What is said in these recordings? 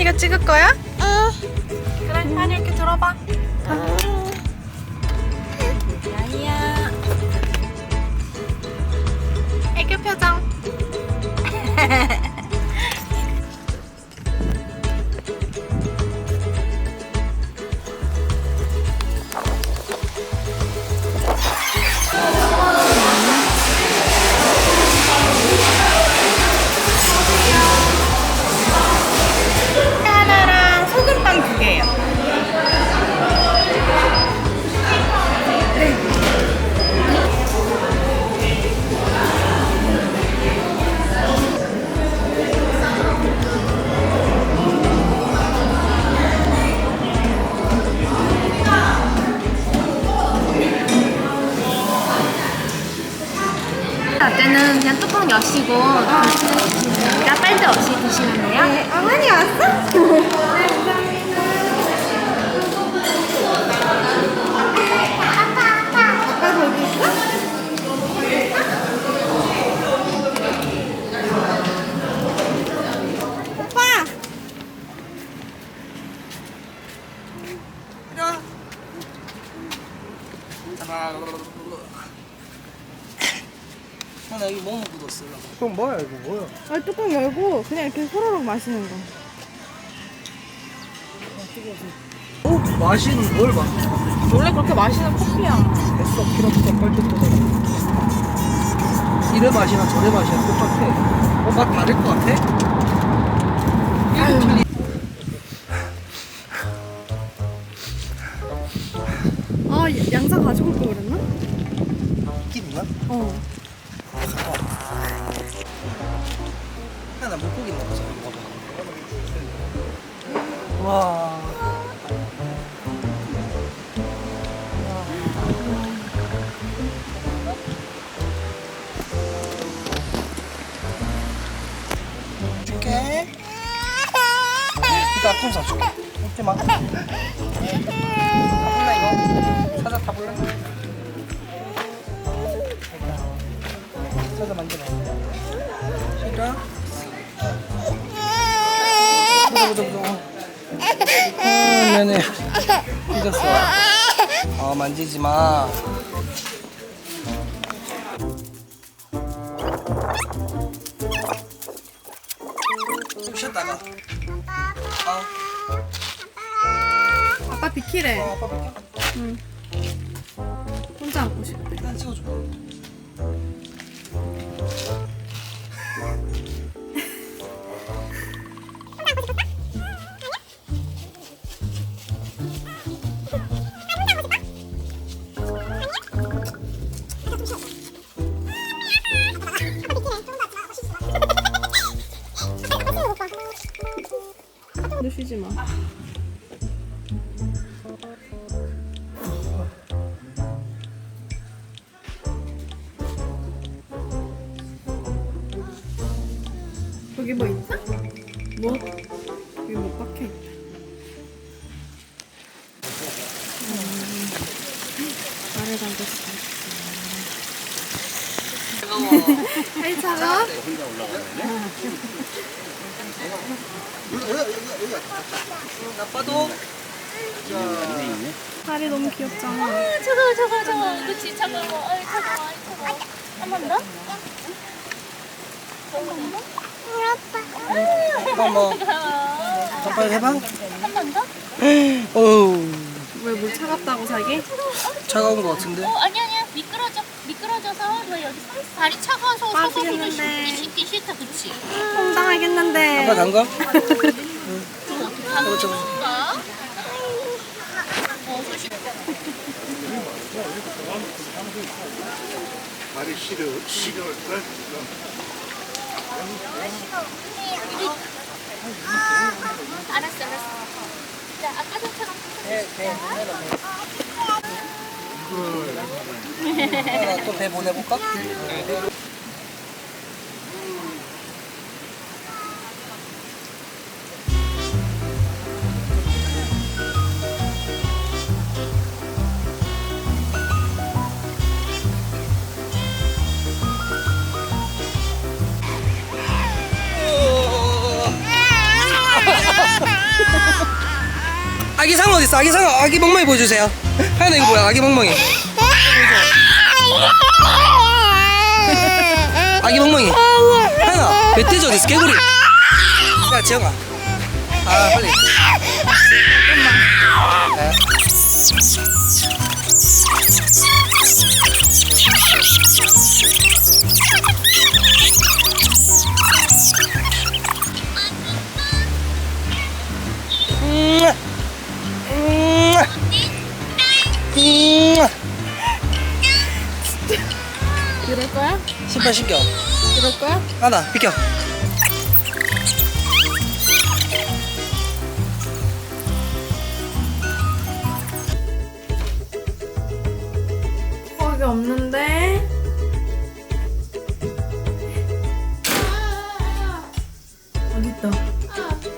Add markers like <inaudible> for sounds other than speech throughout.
하연이가 찍을 거야? 그래 하연이 이렇게 들어봐. 야이야. 애교 표정 여시고 라빨대 없이 드시면 돼요. 네, 어머니 왔어? 아빠 <laughs> 그럼 뭐야 이거 뭐야? 아, 뚜껑 열고 그냥 이렇게 소로록 마시는 거. 어? 마시는 뭘 봐? 원래 그렇게 마시는 커피야. 했어 피로부터 뻘쭘하다 이래 맛이나 저래 맛이나 똑같아 어, 맛 다를 것 같아? 틀리 아, 양상 가지고 올 걸 그랬나? 있긴 있나? 어. 하나 물고기 봐봐 와콩 사줄게. 먹지 마. 타볼래 이거? 사자 타볼래? 사자 만져봐 싫어? 어 미안해. 삐졌어. 어 만지지 마. 좀 쉬었다가. 어, 아빠 비키래. 어 아빠 응. 혼자 안고 싶대. 일단 찍어줘 너 쉬지 마. 거기 뭐 있다? 뭐? 여기 뭐 박혀 있다. 음, 말을 담겼어. 아이 차가? 아빠도 다리 너무 귀엽잖아. 아, 차가워, 차가워, 차가워. 그치, 차가워. 아이, 차가워, 아이, 차가워. 한 번 더? 한번 뭐 차가워. 잠깐 해봐 한 번 더? 어우 왜물 차갑다고 자기? 차가운 거 같은데 어, 아니. 미끄러져. 너 여기 서 있어. 다리 차가워서 서서 보기 빠지겠는데. 싫- 씻기 싫다, 그치? 황당하겠는데. 아빠 담가? 담가? 어, 소식. 다리 시려 시려 알았어, 알았어. 자, 아까 전처럼. 둘. 또 배 보내볼까? 아기 상어 어딨어? 아기 상어, 아기 목마이 보여주세요. 하연아 이거 뭐야? 아기 멍멍이. 아기 멍멍이. 하연아 멧돼지 어디 있어? 개구리. 야 지영아. 아 빨리. 네. 신발 신겨. 이럴 거야? 하나 비켜. 거기 없는데. 어딨다.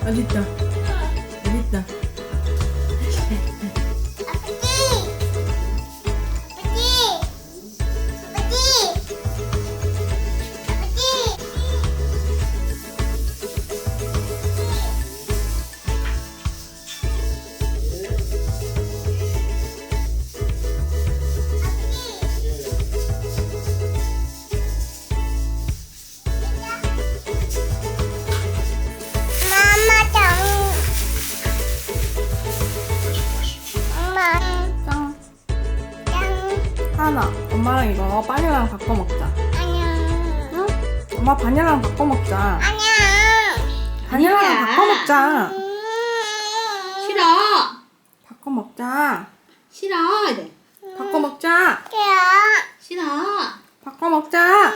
어딨다. 엄마랑 이거 바닐라랑 바꿔 먹자. 응? 엄마 바닐라랑 바꿔 먹자. 바닐라랑 바꿔 먹자. 싫어. 바꿔 먹자. 싫어. 이래. 바꿔 먹자. 싫어. 바꿔 먹자.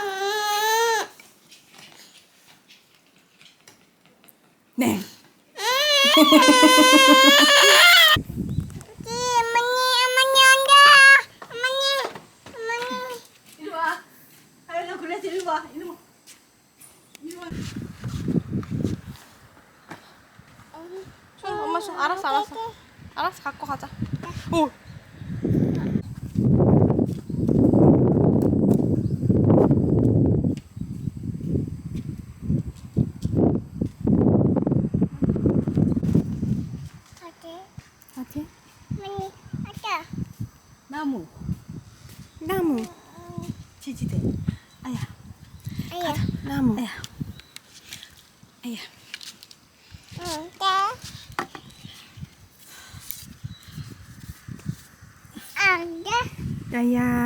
네. 이리 와. 그래서 이리 와. 이리 와. 손, 엄마 손. 알았어, 알았어. 알았어, 갖고 가자. 오. 어디? 나무. 나무. 지지대. 아야. 나무. 아야. 아야. 야야.